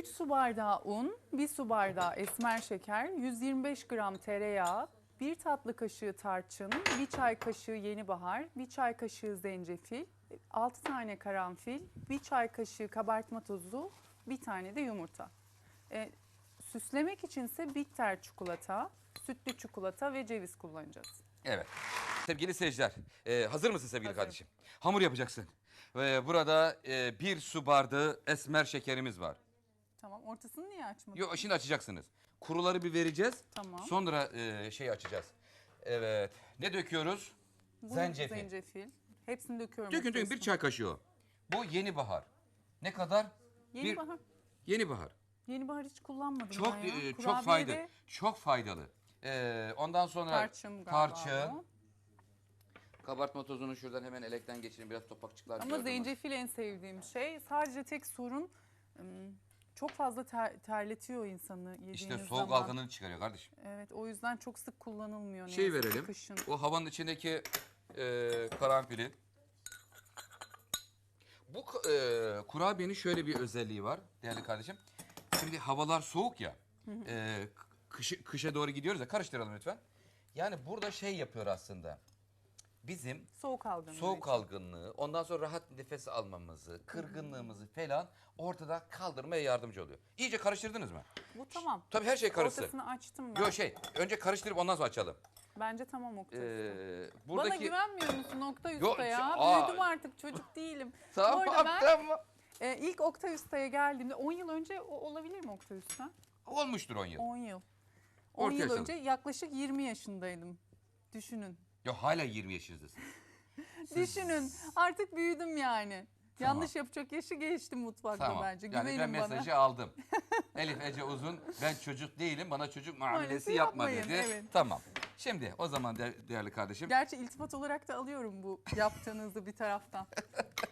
3 su bardağı un, 1 su bardağı esmer şeker, 125 gram tereyağı, 1 tatlı kaşığı tarçın, 1 çay kaşığı yeni bahar, 1 çay kaşığı zencefil, 6 tane karanfil, 1 çay kaşığı kabartma tozu, 1 tane de yumurta. E, süslemek içinse bitter çikolata, sütlü çikolata ve ceviz kullanacağız. Evet. Sevgili seyirciler, e, hazır mısın sevgili Hazırım. kardeşim? Hamur yapacaksın. Ve burada e, bir su bardağı esmer şekerimiz var. Tamam ortasını niye açmadın? Yok şimdi açacaksınız. Kuruları bir vereceğiz. Tamam. Sonra e, şey açacağız. Evet. Ne döküyoruz? Bu zencefil. zencefil. Hepsini döküyorum. Dökün dökün bir çay kaşığı o. Bu yeni bahar. Ne kadar? Yeni bir, bahar. Yeni bahar. Yeni bahar hiç kullanmadım Çok ben ya. e, çok faydalı. Çok faydalı. E, ondan sonra Tarçın galiba tarçın. bu. Kabartma tozunu şuradan hemen elekten geçirin. Biraz topakçıklar. Ama zencefil en sevdiğim şey. Sadece tek sorun ım, çok fazla ter- terletiyor insanı yediğiniz İşte soğuk zaman. algınlığını çıkarıyor kardeşim. Evet o yüzden çok sık kullanılmıyor. ne Şey yazık ki verelim. Kışın. O havanın içindeki e, karanfili. Bu k- e, kurabiyenin şöyle bir özelliği var değerli kardeşim. Şimdi havalar soğuk ya. E, kışı, kışa doğru gidiyoruz ya karıştıralım lütfen. Yani burada şey yapıyor aslında. Bizim Soğuk algınlığı. soğuk için. algınlığı, ondan sonra rahat nefes almamızı, kırgınlığımızı falan ortada kaldırmaya yardımcı oluyor. İyice karıştırdınız mı? Bu tamam. Tabii her şey karışsın. Ortasını açtım ben. Yok şey, önce karıştırıp ondan sonra açalım. Bence tamam Oktay. Ee, Bana buradaki... güvenmiyor musun Oktay Yok, Usta ya? aa. Büyüdüm artık çocuk değilim. Bu Tamam arada ben tamam. e, ilk Oktay Usta'ya geldiğimde 10 yıl önce o, olabilir mi Oktay Usta? Olmuştur 10 yıl. 10 yıl. 10 Orta yıl yaşadım. önce yaklaşık 20 yaşındaydım. Düşünün. Yok hala 20 yaşınızdasın. Düşünün. Artık büyüdüm yani. Yanlış yapacak yaşı geçtim mutfakta tamam. bence. Yani ben Güvenin bana. mesajı aldım. Elif Ece Uzun ben çocuk değilim bana çocuk muamelesi Muamelesi yapma yapmayın, dedi. evet. Tamam. Şimdi o zaman de- değerli kardeşim. Gerçi iltifat olarak da alıyorum bu yaptığınızı bir taraftan.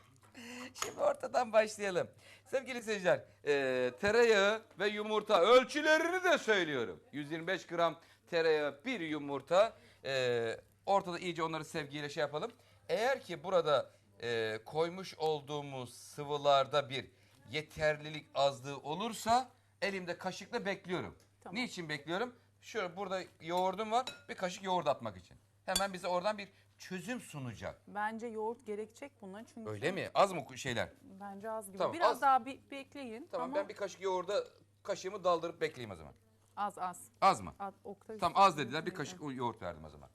Şimdi ortadan başlayalım. Sevgili seyirciler, e, tereyağı ve yumurta ölçülerini de söylüyorum. 125 gram tereyağı, bir yumurta. E, ortada iyice onları sevgiyle şey yapalım. Eğer ki burada e, koymuş olduğumuz sıvılarda bir yeterlilik azlığı olursa elimde kaşıkla bekliyorum. Tamam. Niçin bekliyorum? Şöyle burada yoğurdum var, bir kaşık yoğurt atmak için. Hemen bize oradan bir çözüm sunacak. Bence yoğurt gerekecek buna çünkü. Öyle mi? Az mı şeyler? Bence az gibi. Tamam, Biraz az. daha bir bekleyin. Tamam ama ben bir kaşık yoğurda kaşığımı daldırıp bekleyeyim o zaman. Az az. Az mı? az Oktay Tamam az dediler bir kaşık yoğurt verdim o zaman.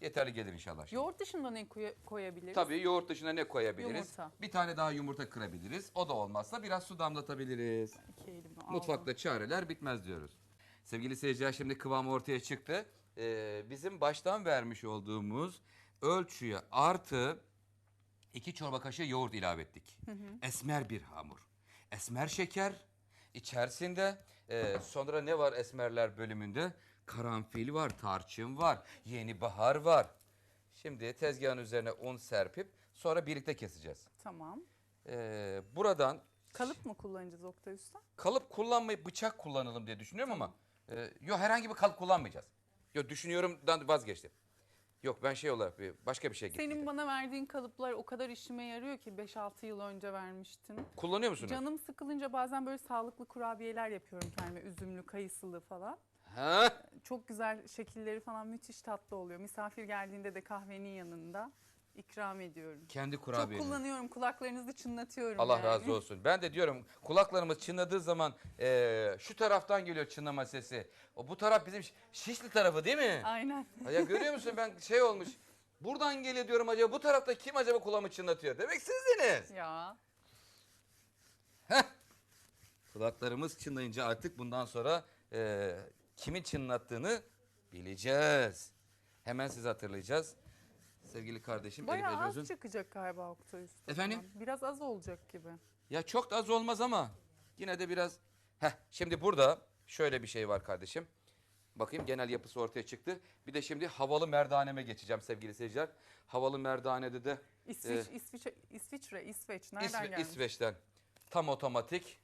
Yeterli gelir inşallah. şimdi. Yoğurt dışında ne koy- koyabiliriz? Tabii yoğurt dışına ne koyabiliriz? Yumurta. Bir tane daha yumurta kırabiliriz. O da olmazsa biraz su damlatabiliriz. Mutfakta çareler bitmez diyoruz. Sevgili seyirciler şimdi kıvam ortaya çıktı. Ee, bizim baştan vermiş olduğumuz ölçüye artı iki çorba kaşığı yoğurt ilave ettik. Esmer bir hamur. Esmer şeker içerisinde e, sonra ne var esmerler bölümünde? Karanfil var, tarçın var, yeni bahar var. Şimdi tezgahın üzerine un serpip sonra birlikte keseceğiz. Tamam. Ee, buradan Kalıp mı kullanacağız Oktay Usta? kalıp kullanmayıp bıçak kullanalım diye düşünüyorum ama e, yok herhangi bir kalıp kullanmayacağız. Yok düşünüyorumdan vazgeçtim. Yok ben şey olarak bir başka bir şey getirdim. Senin bana verdiğin kalıplar o kadar işime yarıyor ki 5-6 yıl önce vermiştin. Kullanıyor musunuz? Canım sıkılınca bazen böyle sağlıklı kurabiyeler yapıyorum kendime. Üzümlü, kayısılı falan. Ha? Çok güzel şekilleri falan müthiş tatlı oluyor. Misafir geldiğinde de kahvenin yanında ikram ediyorum. Kendi Çok kullanıyorum. Kulaklarınızı çınlatıyorum Allah yani. razı olsun. Ben de diyorum kulaklarımız çınladığı zaman e, şu taraftan geliyor çınlama sesi. O bu taraf bizim Şi- Şişli tarafı değil mi? Aynen. Ya görüyor musun ben şey olmuş. Buradan geliyor diyorum acaba bu tarafta kim acaba kulağımı çınlatıyor? Demek sizdiniz. Ya. Kulaklarımız çınlayınca artık bundan sonra e, kimin çınlattığını bileceğiz. Hemen size hatırlayacağız. Sevgili kardeşim Bayağı az çıkacak galiba Oktay Usta. Efendim? Biraz az olacak gibi. Ya çok da az olmaz ama yine de biraz... Heh, şimdi burada şöyle bir şey var kardeşim. Bakayım genel yapısı ortaya çıktı. Bir de şimdi havalı merdaneme geçeceğim sevgili seyirciler. Havalı merdanede de İsviç, Ee, İsviçre, İsviçre, İsveç nereden İsve- gelmiş? İsveç'ten tam otomatik.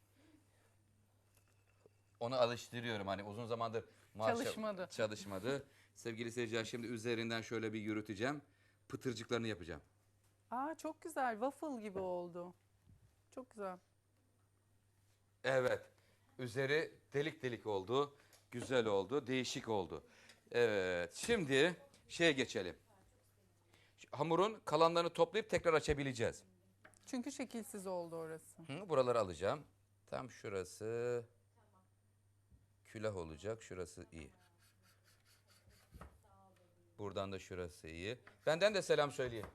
Onu alıştırıyorum hani uzun zamandır Çalışmadı. Çalışmadı. Sevgili seyirciler şimdi üzerinden şöyle bir yürüteceğim. Pıtırcıklarını yapacağım. Aa çok güzel. Waffle gibi oldu. Çok güzel. Evet. Üzeri delik delik oldu. Güzel oldu. Değişik oldu. Evet. Şimdi şeye geçelim. Hamurun kalanlarını toplayıp tekrar açabileceğiz. Çünkü şekilsiz oldu orası. Hı, buraları alacağım. Tam şurası külah olacak. Şurası iyi. Buradan da şurası iyi. Benden de selam söyleyin.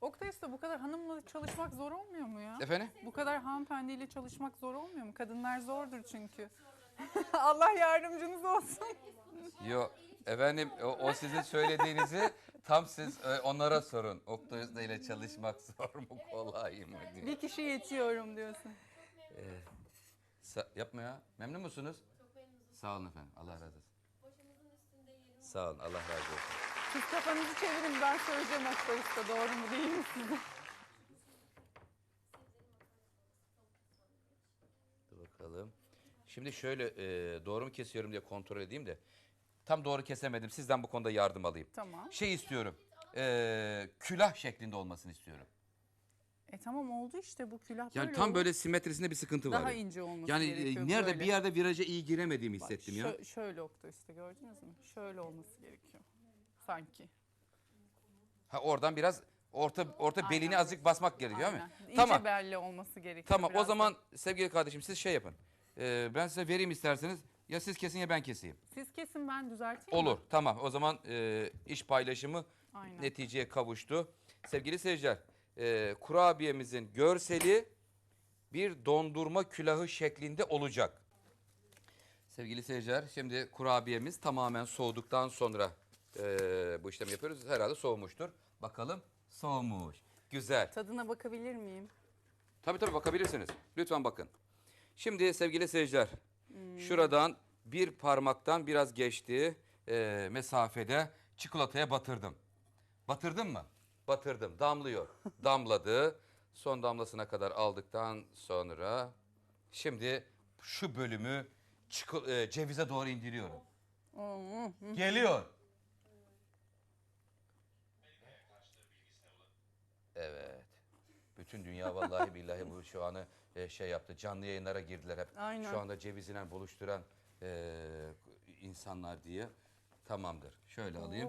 Oktay Usta bu kadar hanımla çalışmak zor olmuyor mu ya? Efendim? Bu kadar hanımefendiyle çalışmak zor olmuyor mu? Kadınlar zordur çünkü. Allah yardımcınız olsun. Yok efendim o, o sizin söylediğinizi tam siz e, onlara sorun. Oktay Usta ile çalışmak zor mu kolay mı diye. Bir kişi yetiyorum diyorsun. Sa- yapma ya. Memnun musunuz? Sağ olun efendim. Allah razı olsun. Sağ olun. Allah razı olsun. Siz kafanızı çevirin ben söyleyeceğim Oktay Usta doğru mu değil mi size? Dur bakalım. Şimdi şöyle e, doğru mu kesiyorum diye kontrol edeyim de. Tam doğru kesemedim. Sizden bu konuda yardım alayım. Tamam. Şey istiyorum. e, külah şeklinde olmasını istiyorum. Tamam oldu işte bu külah Yani böyle tam oldu. böyle simetrisinde bir sıkıntı var. daha ince olması Yani e, gerekiyor. nerede böyle. bir yerde viraja iyi giremediğimi Bak, hissettim ya. şö- şöyle Oktay Usta gördünüz mü? Şöyle olması gerekiyor. Sanki. Ha oradan biraz orta orta belini azıcık basmak gerekiyor değil mi? Aynen. İnce Tamam. belli olması gerekiyor. Tamam o biraz da. zaman sevgili kardeşim siz şey yapın. Ee, ben size vereyim isterseniz. Ya siz kesin ya ben keseyim. Siz kesin ben düzelteyim mi? Olur tamam o zaman e, iş paylaşımı Aynen. neticeye kavuştu. Sevgili seyirciler e, kurabiyemizin görseli bir dondurma külahı şeklinde olacak. Sevgili seyirciler şimdi kurabiyemiz tamamen soğuduktan sonra e, bu işlemi yapıyoruz. Herhalde soğumuştur. Bakalım soğumuş. Güzel. Tadına bakabilir miyim? Tabii tabii bakabilirsiniz. Lütfen bakın. Şimdi sevgili seyirciler, şuradan bir parmaktan biraz geçtiği e, mesafede çikolataya batırdım. Batırdım mı? Batırdım. Damlıyor. Damladı. Son damlasına kadar aldıktan sonra şimdi şu bölümü e, cevize doğru indiriyorum. Oo, hı. Geliyor. Evet. Bütün dünya vallahi billahi bu şu anı e, şey yaptı. Canlı yayınlara girdiler hep. Aynen. Şu anda cevizle buluşturan e, insanlar diye. Tamamdır. Şöyle alayım.